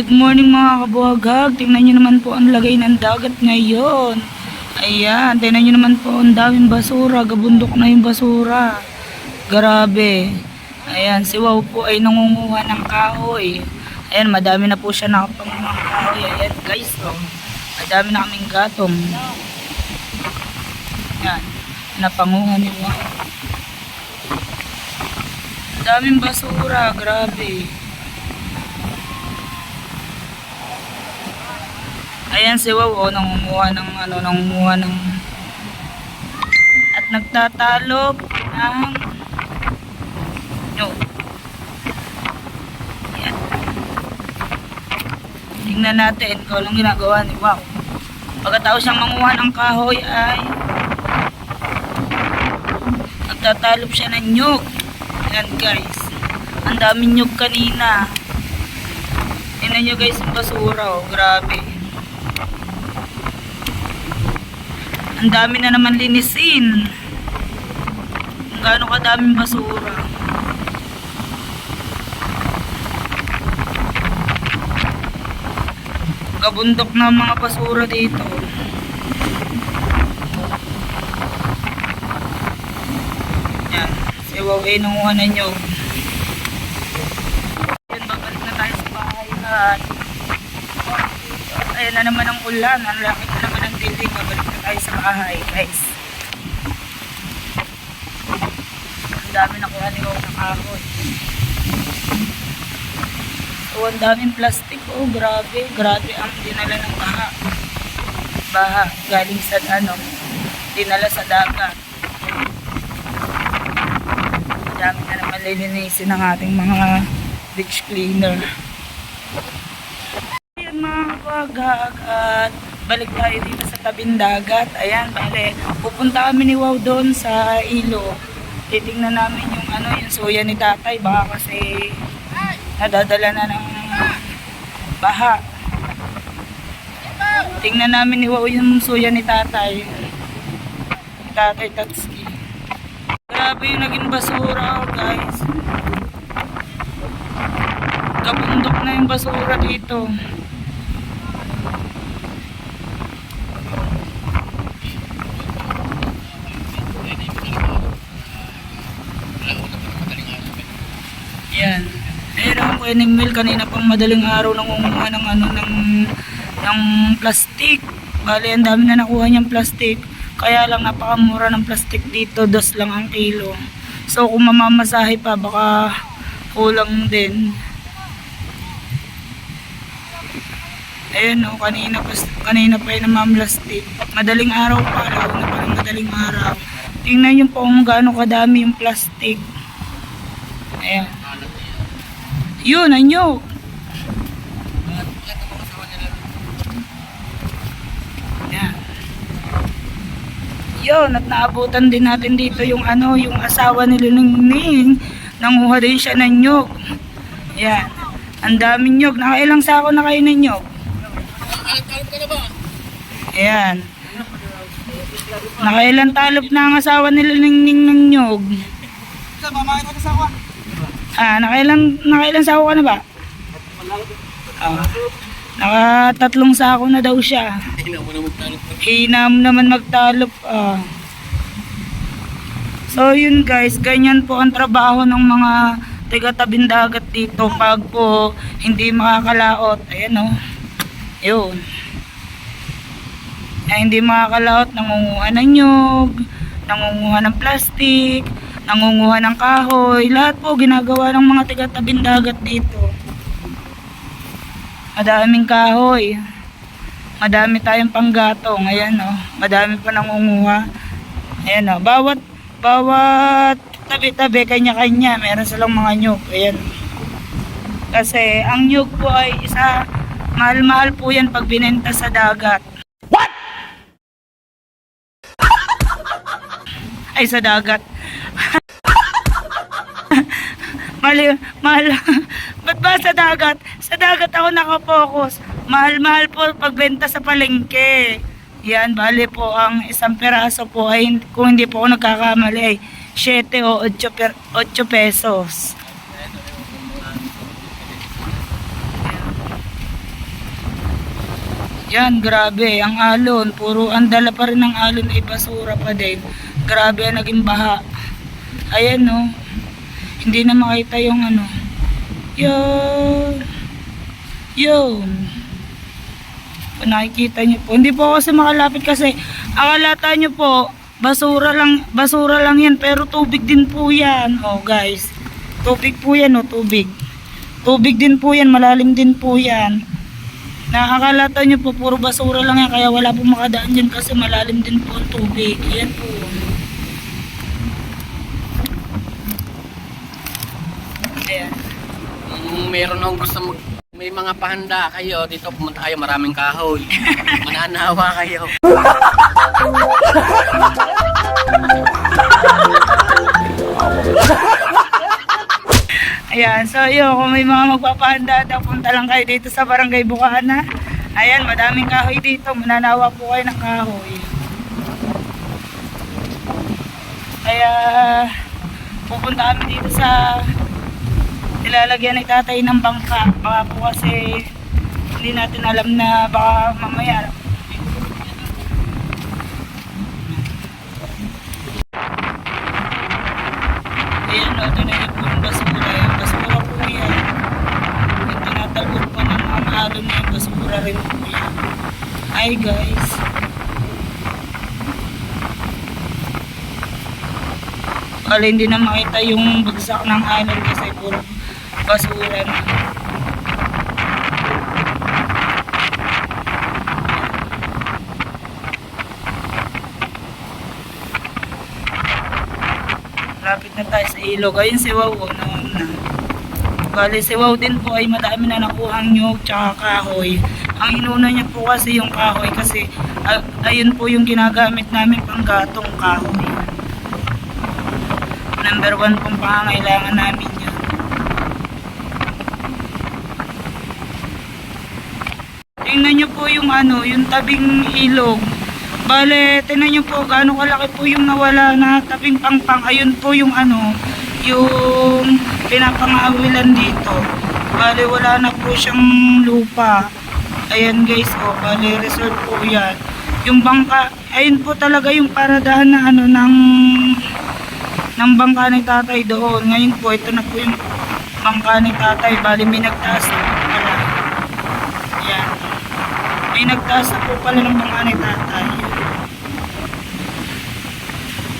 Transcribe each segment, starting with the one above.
Good morning mga kabuhagag. Tingnan nyo naman po ang lagay ng dagat ngayon. Ayan, tingnan nyo naman po ang daming basura. Gabundok na yung basura. Grabe. Ayan, si Wow po ay nangunguha ng kahoy. Ayan, madami na po siya nakapanguha ng kahoy. Ayan guys, oh. Madami na kaming gatong. Ayan, napanguha ni Wow. Daming basura, grabe. Ayan si Wow, oh, nangunguha ng ano, nangunguha ng at nagtatalop ng no. Ayan. Tingnan natin kung anong ginagawa ni Wow. Pagkatapos siyang manguha ng kahoy ay nagtatalop siya ng nyug. Ayan guys. Ang daming nyug kanina. Tingnan nyo guys basura oh. Grabe. Ang dami na naman linisin. Kung gaano kadaming basura. Kabundok na ang mga basura dito. Yan. Si Huawei nanguha na nyo. Yan, babalik na tayo sa bahay lahat. Ayan na naman ang ulan. Ang laki na naman ang dilim. Babalik na tayo sa bahay, guys. Ang dami nakuha ni Wow ng kahoy. So, ang daming plastic. Oh, grabe. Grabe ang dinala ng baha. Baha. Galing sa ano. Dinala sa dagat. Ang dami na naman lilinisin ng ating mga beach cleaner. Ayan mga kapagag at balik tayo dito tabing dagat. Ayan, bale, pupunta kami ni Wow doon sa ilo. Titingnan namin yung ano, yung suya ni tatay. Baka kasi nadadala na ng baha. Tingnan namin ni Wow yung suya ni tatay. Ni tatay Tatsuki. Grabe yung naging basura, guys. Kabundok na yung basura dito. Yan. Mail kanina pang madaling araw nang umuha ng ano ng ng plastic. Bali, ang dami na nakuha niyang plastic. Kaya lang napakamura ng plastic dito, dos lang ang kilo. So kung mamamasahe pa baka kulang din. Ayun oh, kanina pa, kanina pa yun namamlastik. Madaling araw pa, lalo na parang madaling araw. Tingnan niyo po kung gaano kadami yung plastic. Ayan. Yun, anyo. Ayan. Yun, at naabutan din natin dito yung ano, yung asawa ni Luningning. Nanguha din siya ng nyog. Ayan. Ang daming nyog. Nakailang sako na kayo ng nyog? Ayan. Nakailang talop na ang asawa ni Luningning ng nyog. Ah, nakailang, nakailang sako ka na ba? Ah, nakatatlong sako na daw siya. Hina mo naman magtalop. Ah. So yun guys, ganyan po ang trabaho ng mga taga tabing dagat dito pag po hindi makakalaot. Ayan o. Yun. Ay, hindi makakalaot, nangunguha ng nyog, nangunguha ng plastic, nangunguha ng kahoy, lahat po ginagawa ng mga taga tabing dagat dito. Madaming kahoy. Madami tayong panggatong. Ayan o. Madami pa nangunguha. Ayan o. Bawat, bawat tabi-tabi, kanya-kanya. Meron silang mga nyug. Ayan. Kasi ang nyug po ay isa, mahal-mahal po yan pag binenta sa dagat. What? ay, sa dagat. Mali, mahal. Ba't ba sa dagat? Sa dagat ako nakapokus. Mahal-mahal po pagbenta sa palengke. Yan, bali po ang isang peraso po ay kung hindi po ako nagkakamali ay 7 o 8, per, 8 pesos. Yan, grabe. Ang alon, puro ang dala pa rin ng alon ay basura pa din. Grabe naging baha. Ayan no. Hindi na makita yung ano. Yun. Yun. Nakikita niyo po. Hindi po kasi makalapit kasi akalata niyo po, basura lang, basura lang yan. Pero tubig din po yan. Oh guys. Tubig po yan oh, tubig. Tubig din po yan, malalim din po yan. Nakakalata nyo po, puro basura lang yan, kaya wala po makadaan dyan kasi malalim din po ang tubig. Ayan po. Ayan. Kung meron akong gusto mag... May mga pahanda kayo, dito pumunta kayo, maraming kahoy. Mananawa kayo. Ayan, so yun, kung may mga magpapahanda daw, punta lang kayo dito sa Barangay Bukana. Ayan, madaming kahoy dito, mananawa po kayo ng kahoy. Kaya, pupunta kami dito sa nilalagyan ni tatay ng bangka. Baka po kasi hindi natin alam na baka mamaya Ayan o, na yung puro basura. Yung basura po yan. Yung tinatalbog pa ng mga alon na yung basura rin po yan. Hi guys. Wala hindi na makita yung bagsak ng alon kasi puro basura. Lapit na tayo sa ilog. Ayun si Wow. oh, noon na. Bali si Wow din po ay madami na nakuhang nyug tsaka kahoy. Ang inuna niya po kasi yung kahoy kasi ah, ayun po yung ginagamit namin pang gatong kahoy. Number one pong pangangailangan namin yun. Tingnan niyo po yung ano, yung tabing ilog. Bale, tingnan niyo po gaano kalaki po yung nawala na tabing pangpang. Ayun po yung ano, yung pinapangawilan dito. Bale, wala na po siyang lupa. Ayan guys, oh, bale, resort po yan. Yung bangka, ayun po talaga yung paradahan na ano, ng ng bangka ni tatay doon. Ngayon po, ito na po yung bangka ni tatay. Bali, may nagtaas na po pala. Ayan. May nagtaas na po pala ng bangka ni tatay.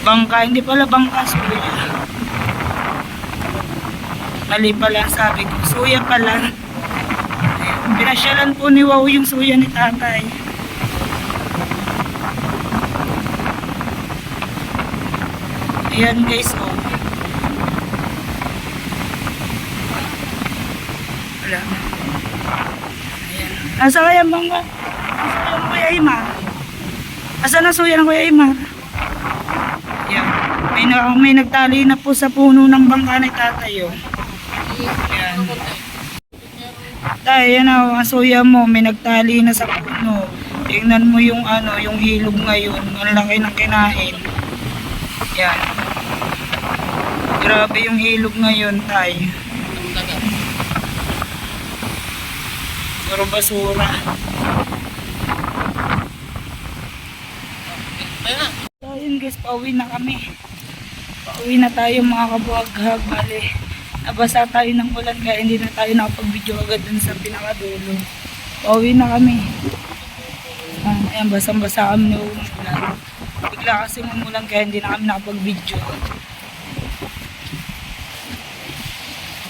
Bangka, hindi pala bangka, suya. Mali pala sabi ko. Suya pala. Pinasyalan po ni Wow yung suya ni tatay. Ayan guys, oh. Wala. Ayan. Nasa kaya bangka? Kuya Imar? Asa na suya ng Kuya Imar? Ayan. May, na, may nagtali na po sa puno ng bangka ni tatay, oh. Ayan. Tay, yan oh, ang suya mo, may nagtali na sa puno. Tingnan mo yung ano, yung hilog ngayon. Ang laki ng kinain. Yan. Grabe yung hilog ngayon, tay. Puro basura. Ayun na. So, yun guys, pauwi na kami. Pauwi na tayo mga kabuhaghag. Bale, nabasa tayo ng ulan kaya hindi na tayo nakapag-video agad dun sa pinakadulo. Pauwi na kami. Ah, ayan, basang-basa kami ng ulan. Bigla kasi umulan kaya hindi na kami nakapag-video.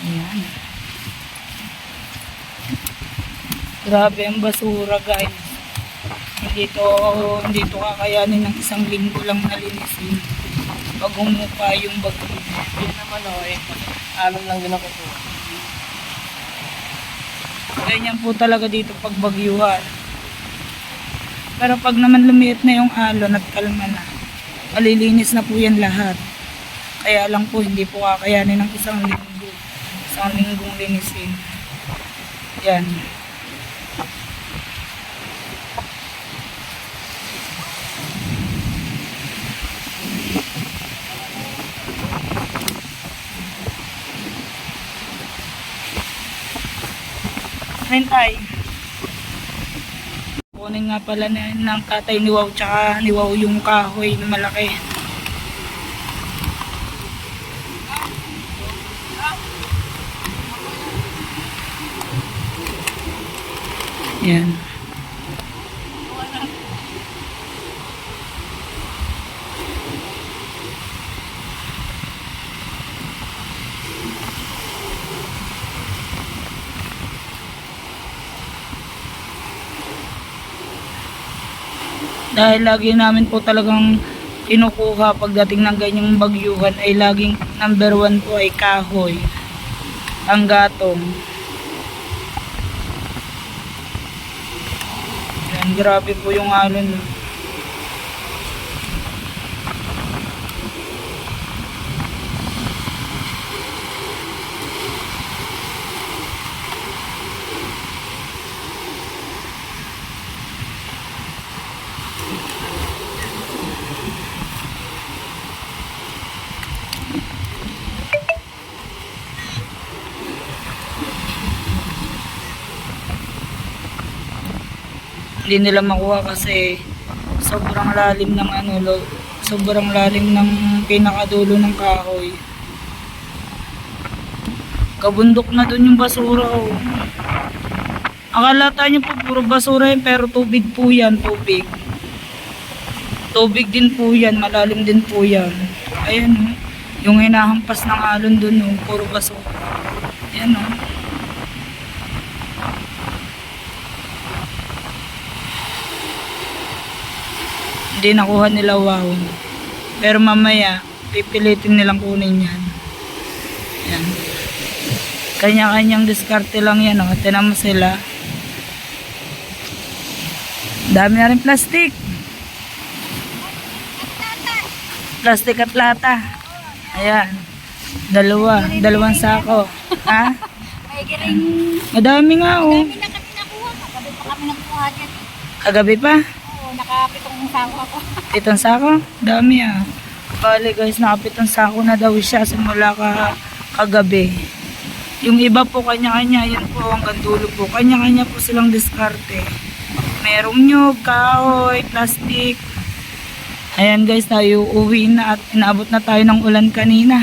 Ayan. Grabe ang basura guys. Hindi to, hindi to kakayanin ng isang linggo lang nalinisin. Pag umupa yung bagyo. Yun naman o, eh. Alam lang din ako po. Ganyan po talaga dito pag bagyuhan. Pero pag naman lumiit na yung alon at kalma na, malilinis na po yan lahat. Kaya lang po, hindi po kakayanin ng isang linggo. Isang linggong linisin. Yan. Rentay. Kunin nga pala na, ng tatay ni Wow tsaka ni Wow yung kahoy na malaki. Yan. Dahil lagi namin po talagang kinukuha pagdating ng ganyang bagyuhan ay laging number one po ay kahoy. Ang gatong. Yan, grabe po yung alon. Hindi nila makuha kasi sobrang lalim ng ano, lo- sobrang lalim ng pinakadulo ng kahoy. Kabundok na doon yung basura oh. Akala tayo po puro basura yun pero tubig po yan, tubig. Tubig din po yan, malalim din po yan. Ayan oh. Yung hinahampas ng alon doon oh, puro basura. Ayan oh. Hindi nakuha nila wow. Pero mamaya, pipilitin nilang kunin yan. Yan. Kanya-kanyang diskarte lang yan. Oh. Tinan mo sila. Dami na rin plastic. Plastic at lata. Ayan. Dalawa. Dalawang sako. Ha? May giring. Madami nga oh. Kami na kami nakuha. Kagabi pa kami nakuha dyan. Kagabi pa. Oo, nakapitong sawa ako. Pitong sako? Dami ah. Bale guys, nakapitong sako na daw siya simula ka kagabi. Yung iba po kanya-kanya, yan po hanggang dulo po. Kanya-kanya po silang diskarte. Merong nyug, kahoy, plastic. Ayan guys, tayo uwi na at inaabot na tayo ng ulan kanina.